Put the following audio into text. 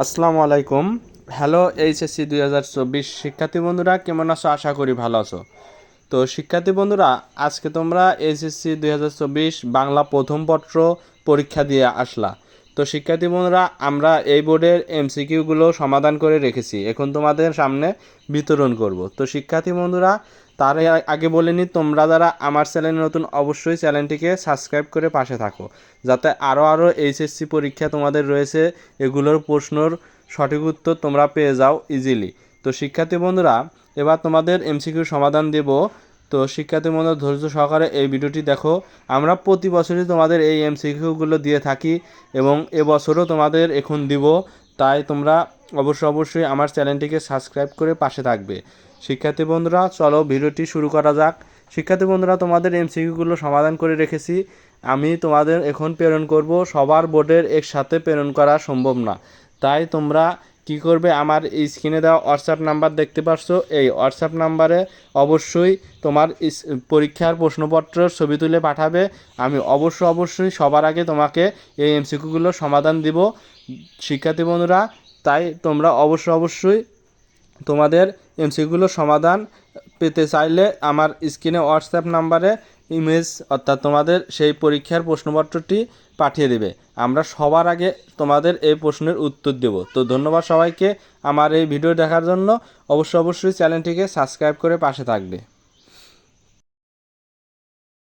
আসসালামু আলাইকুম। Hello, HSC দুই হাজার চব্বিশ শিক্ষার্থী বন্ধুরা, কেমন আছো? আশা করি ভালো আছো। তো শিক্ষার্থী বন্ধুরা, আজকে তোমরা এইচএসসি দুই হাজার চব্বিশ বাংলা প্রথম পত্র পরীক্ষা দিয়ে আসলা। তো শিক্ষার্থী বন্ধুরা, আমরা এই বোর্ডের এমসিকিউগুলো সমাধান করে রেখেছি। এখন তোমাদের সামনে বিতরণ করব। তো শিক্ষার্থী বন্ধুরা, তার আগে বলে নিই তোমরা যারা আমার চ্যানেল নতুন, অবশ্যই চ্যানেলটিকে সাবস্ক্রাইব করে পাশে থাকো। যাতে আরও আরও এইচএসসি পরীক্ষা তোমাদের রয়েছে, এগুলোর প্রশ্নর সঠিক উত্তর তোমরা পেয়ে যাও ইজিলি তো শিক্ষার্থী বন্ধুরা, এবার তোমাদের এমসিকিউ সমাধান দেব। তো শিক্ষার্থী বন্ধুরা, ধৈর্য সহকারে এই ভিডিওটি দেখো। আমরা প্রতি বছরই তোমাদের এই এমসিকিউগুলো দিয়ে থাকি এবং এবছরও তোমাদের এখন দিব। তাই তোমরা অবশ্যই অবশ্যই আমার চ্যানেলটিকে সাবস্ক্রাইব করে পাশে থাকবে। শিক্ষার্থী বন্ধুরা, চলো ভিডিওটি শুরু করা যাক। শিক্ষার্থী বন্ধুরা, তোমাদের এমসিকিউগুলো সমাধান করে রেখেছি। আমি তোমাদের এখন প্রেরণ করব। সবার বোর্ডের একসাথে প্রেরণ করা সম্ভব না। তাই তোমরা কি করবে? আমার এই স্ক্রিনে দেওয়া হোয়াটসঅ্যাপ নাম্বার দেখতে পাচ্ছ এই হোয়াটসঅ্যাপ নাম্বারে অবশ্যই তোমার পরীক্ষার প্রশ্নপত্র ছবি তুলে পাঠাবে। আমি অবশ্যই অবশ্যই সবার আগে তোমাকে এই এমসিকিউগুলো সমাধান দিব। শিক্ষার্থী বন্ধুরা, তাই তোমরা অবশ্যই অবশ্যই তোমাদের এমসিগুলো সমাধান পেতে চাইলে আমার স্ক্রিনে হোয়াটসঅ্যাপ নাম্বারে ইমেজ, অর্থাৎ তোমাদের সেই পরীক্ষার প্রশ্নপত্রটি পাঠিয়ে দেবে। আমরা সবার আগে তোমাদের এই প্রশ্নের উত্তর দেব। তো ধন্যবাদ সবাইকে আমার এই ভিডিও দেখার জন্য। অবশ্যই অবশ্যই চ্যানেলটিকে সাবস্ক্রাইব করে পাশে থাকবে।